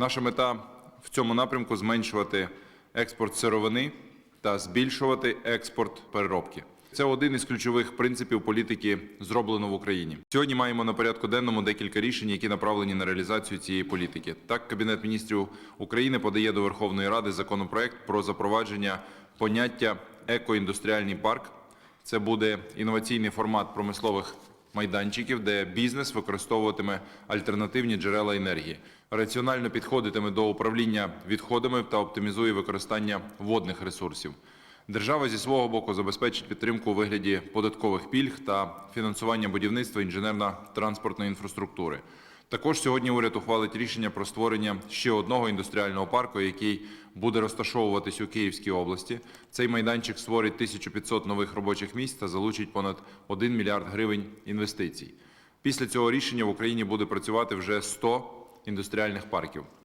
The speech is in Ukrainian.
Наша мета в цьому напрямку зменшувати експорт сировини та збільшувати експорт переробки. Це один із ключових принципів політики зроблено в Україні. Сьогодні маємо на порядку денному декілька рішень, які направлені на реалізацію цієї політики. Так, Кабінет міністрів України подає до Верховної Ради законопроект про запровадження поняття екоіндустріальний парк. Це буде інноваційний формат промислових майданчиків, де бізнес використовуватиме альтернативні джерела енергії, раціонально підходитиме до управління відходами та оптимізує використання водних ресурсів. Держава зі свого боку забезпечить підтримку у вигляді податкових пільг та фінансування будівництва інженерно-транспортної інфраструктури. Також сьогодні уряд ухвалить рішення про створення ще одного індустріального парку, який буде розташовуватись у Київській області. Цей майданчик створить 1500 нових робочих місць та залучить понад 1 мільярд гривень інвестицій. Після цього рішення в Україні буде працювати вже 100 індустріальних парків.